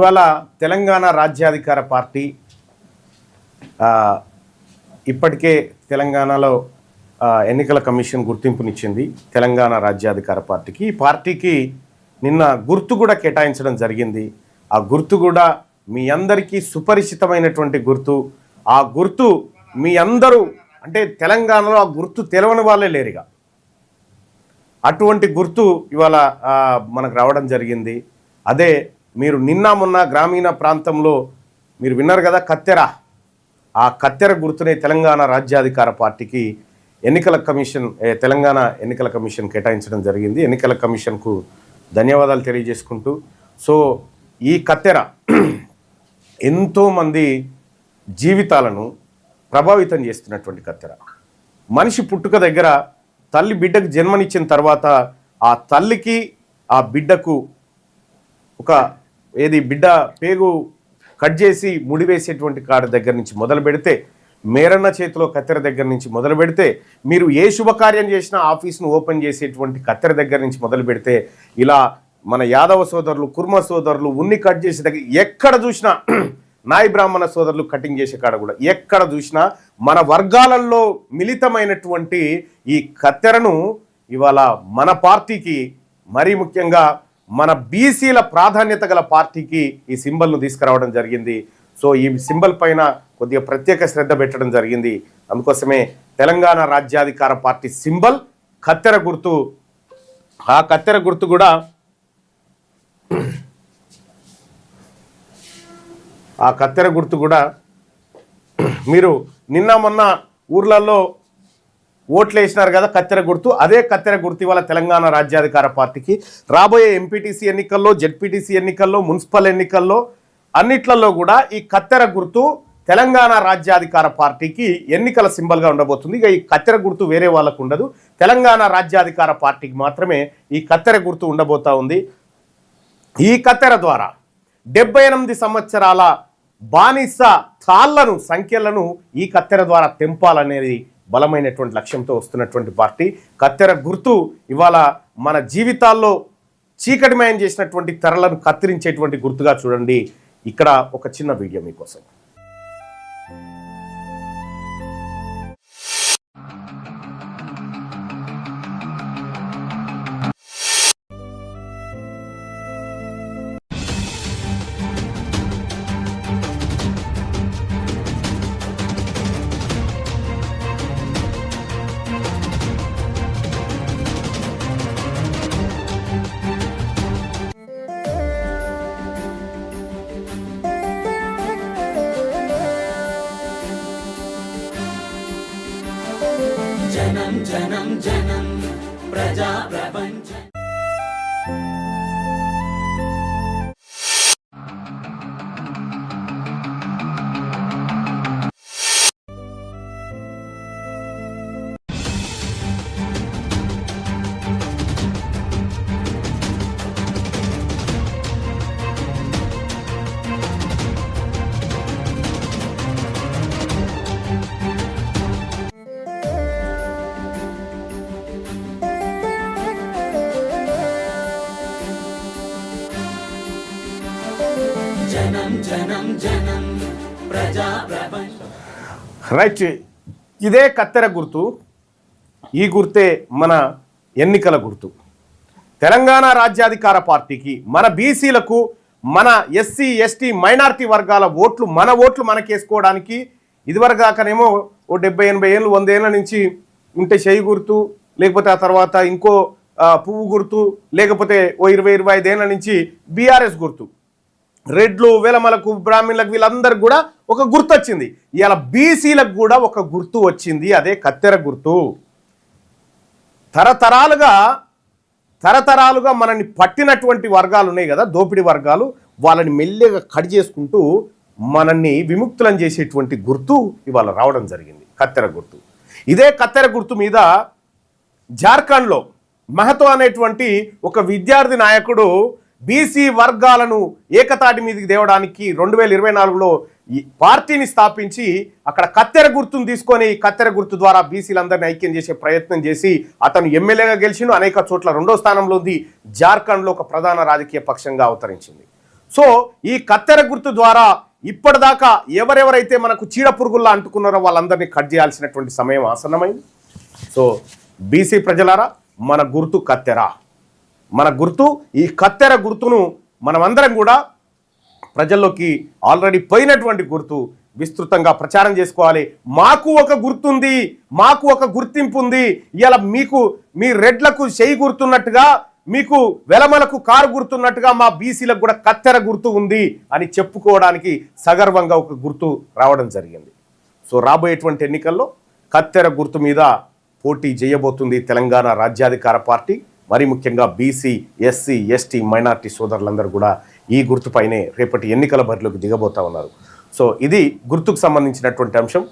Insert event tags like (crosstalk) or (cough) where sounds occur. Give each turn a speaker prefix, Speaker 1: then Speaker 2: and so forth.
Speaker 1: ఇవాళ తెలంగాణ రాజ్యాధికార పార్టీ ఇప్పటికే తెలంగాణలో ఎన్నికల కమిషన్ గుర్తింపునిచ్చింది తెలంగాణ రాజ్యాధికార పార్టీకి. ఈ పార్టీకి నిన్న గుర్తు కూడా కేటాయించడం జరిగింది. ఆ గుర్తు కూడా మీ అందరికీ సుపరిచితమైనటువంటి గుర్తు. ఆ గుర్తు మీ అందరూ అంటే తెలంగాణలో ఆ గుర్తు తెలవని వాళ్ళే లేరుగా. అటువంటి గుర్తు ఇవాళ మనకు రావడం జరిగింది. అదే మీరు నిన్న మొన్న గ్రామీణ ప్రాంతంలో మీరు విన్నారు కదా కత్తెర. ఆ కత్తెర గుర్తునే తెలంగాణ రాజ్యాధికార పార్టీకి ఎన్నికల కమిషన్ తెలంగాణ ఎన్నికల కమిషన్ కేటాయించడం జరిగింది. ఎన్నికల కమిషన్కు ధన్యవాదాలు తెలియజేసుకుంటూ సో ఈ కత్తెర (clears throat) ఎంతోమంది జీవితాలను ప్రభావితం చేస్తున్నటువంటి కత్తెర. మనిషి పుట్టుక దగ్గర తల్లి బిడ్డకు జన్మనిచ్చిన తర్వాత ఆ తల్లికి ఆ బిడ్డకు ఒక ఏది బిడ్డ పేగు కట్ చేసి ముడివేసేటువంటి కాడ దగ్గర నుంచి మొదలు పెడితే మేరన్న చేతిలో కత్తెర దగ్గర నుంచి మొదలు పెడితే మీరు ఏ శుభకార్యం చేసినా ఆఫీస్ను ఓపెన్ చేసేటువంటి కత్తెర దగ్గర నుంచి మొదలు పెడితే ఇలా మన యాదవ సోదరులు కుర్మ సోదరులు ఉన్ని కట్ చేసే దగ్గర ఎక్కడ చూసినా (clears throat) నాయి బ్రాహ్మణ సోదరులు కటింగ్ చేసే కాడ కూడా ఎక్కడ చూసినా మన వర్గాలలో మిళితమైనటువంటి ఈ కత్తెరను ఇవాళ మన పార్టీకి మరీ ముఖ్యంగా మన బీసీల ప్రాధాన్యత గల పార్టీకి ఈ సింబల్ను తీసుకురావడం జరిగింది. సో ఈ సింబల్ పైన కొద్దిగా ప్రత్యేక శ్రద్ధ పెట్టడం జరిగింది. అందుకోసమే తెలంగాణ రాజ్యాధికార పార్టీ సింబల్ కత్తెర గుర్తు. ఆ కత్తెర గుర్తు కూడా ఆ కత్తెర గుర్తు కూడా మీరు నిన్న మొన్న ఊర్లలో ఓట్లు వేసినారు కదా కత్తెర గుర్తు. అదే కత్తెర గుర్తు ఇవాళ తెలంగాణ రాజ్యాధికార పార్టీకి. రాబోయే ఎంపీటీసీ ఎన్నికల్లో జెడ్పీటీసీ ఎన్నికల్లో మున్సిపల్ ఎన్నికల్లో అన్నిట్లలో కూడా ఈ కత్తెర గుర్తు తెలంగాణ రాజ్యాధికార పార్టీకి ఎన్నికల సింబల్గా ఉండబోతుంది. ఇక ఈ కత్తెర గుర్తు వేరే వాళ్ళకు ఉండదు. తెలంగాణ రాజ్యాధికార పార్టీకి మాత్రమే ఈ కత్తెర గుర్తు ఉండబోతా ఉంది. ఈ కత్తెర ద్వారా డెబ్బై ఎనిమిది సంవత్సరాల బానిస తాళ్ళను సంఖ్యలను ఈ కత్తెర ద్వారా తెంపాలనేది బలమైనటువంటి లక్ష్యంతో వస్తున్నటువంటి పార్టీ. కత్తెర గుర్తు ఇవాళ మన జీవితాల్లో చీకటిమయం చేసినటువంటి తెరలను కత్తిరించేటువంటి గుర్తుగా చూడండి. ఇక్కడ ఒక చిన్న వీడియో మీకోసం.
Speaker 2: జనం జనం జనం ప్రజా ప్రపంచ జనం జనం ప్రజా
Speaker 1: రైట్. ఇదే కత్తెర గుర్తు ఈ గుర్తే మన ఎన్నికల గుర్తు. తెలంగాణ రాజ్యాధికార పార్టీకి మన బీసీలకు మన ఎస్సీ ఎస్టీ మైనార్టీ వర్గాల ఓట్లు మన ఓట్లు మనకేసుకోవడానికి ఇదివరకాకనేమో ఓ డెబ్బై ఎనభై ఏళ్ళు వంద ఏళ్ళ నుంచి ఉంటే చేయి గుర్తు లేకపోతే ఆ తర్వాత ఇంకో పువ్వు గుర్తు లేకపోతే ఓ ఇరవై ఇరవై ఐదేళ్ళ నుంచి బీఆర్ఎస్ గుర్తు. రెడ్లు వెలమలకు బ్రాహ్మణులకు వీళ్ళందరికి కూడా ఒక గుర్తు వచ్చింది ఇవాళ బీసీలకు కూడా ఒక గుర్తు వచ్చింది అదే కత్తెర గుర్తు. తరతరాలుగా తరతరాలుగా మనల్ని పట్టినటువంటి వర్గాలు ఉన్నాయి కదా దోపిడీ వర్గాలు వాళ్ళని మెల్లగా కట్ చేసుకుంటూ మనల్ని విముక్తులను చేసేటువంటి గుర్తు ఇవాళ రావడం జరిగింది కత్తెర గుర్తు. ఇదే కత్తెర గుర్తు మీద జార్ఖండ్లో మహతో అనేటువంటి ఒక విద్యార్థి నాయకుడు బీసీ వర్గాలను ఏకతాటి మీదకి తేవడానికి రెండు వేల ఇరవై నాలుగులో ఈ పార్టీని స్థాపించి అక్కడ కత్తెర గుర్తును తీసుకొని కత్తెర గుర్తు ద్వారా బీసీలందరినీ ఐక్యం చేసే ప్రయత్నం చేసి అతను ఎమ్మెల్యేగా గెలిచిండు అనేక చోట్ల రెండో స్థానంలో ఉంది జార్ఖండ్లో ఒక ప్రధాన రాజకీయ పక్షంగా అవతరించింది. సో ఈ కత్తెర గుర్తు ద్వారా ఇప్పటిదాకా ఎవరెవరైతే మనకు చీడ పురుగుల్లా అంటుకున్నారో వాళ్ళందరినీ కట్ చేయాల్సినటువంటి సమయం ఆసన్నమైంది. సో బీసీ ప్రజలారా మన గుర్తు కత్తెర. మన గుర్తు ఈ కత్తెర గుర్తును మనమందరం కూడా ప్రజల్లోకి ఆల్రెడీ పోయినటువంటి గుర్తు విస్తృతంగా ప్రచారం చేసుకోవాలి. మాకు ఒక గుర్తుంది మాకు ఒక గుర్తింపు ఉంది. ఇలా మీకు మీ రెడ్లకు చేయి గుర్తున్నట్టుగా మీకు వెలమలకు కారు గుర్తున్నట్టుగా మా బీసీలకు కూడా కత్తెర గుర్తు ఉంది అని చెప్పుకోవడానికి సగర్వంగా ఒక గుర్తు రావడం జరిగింది. సో రాబోయేటువంటి ఎన్నికల్లో కత్తెర గుర్తు మీద పోటీ చేయబోతుంది తెలంగాణ రాజ్యాధికార పార్టీ. మరి ముఖ్యంగా బీసీ ఎస్సీ ఎస్టీ మైనార్టీ సోదరులందరూ కూడా ఈ గుర్తుపైనే రేపటి ఎన్నికల బరిలోకి దిగబోతా ఉన్నారు. సో ఇది గుర్తుకు సంబంధించినటువంటి అంశం.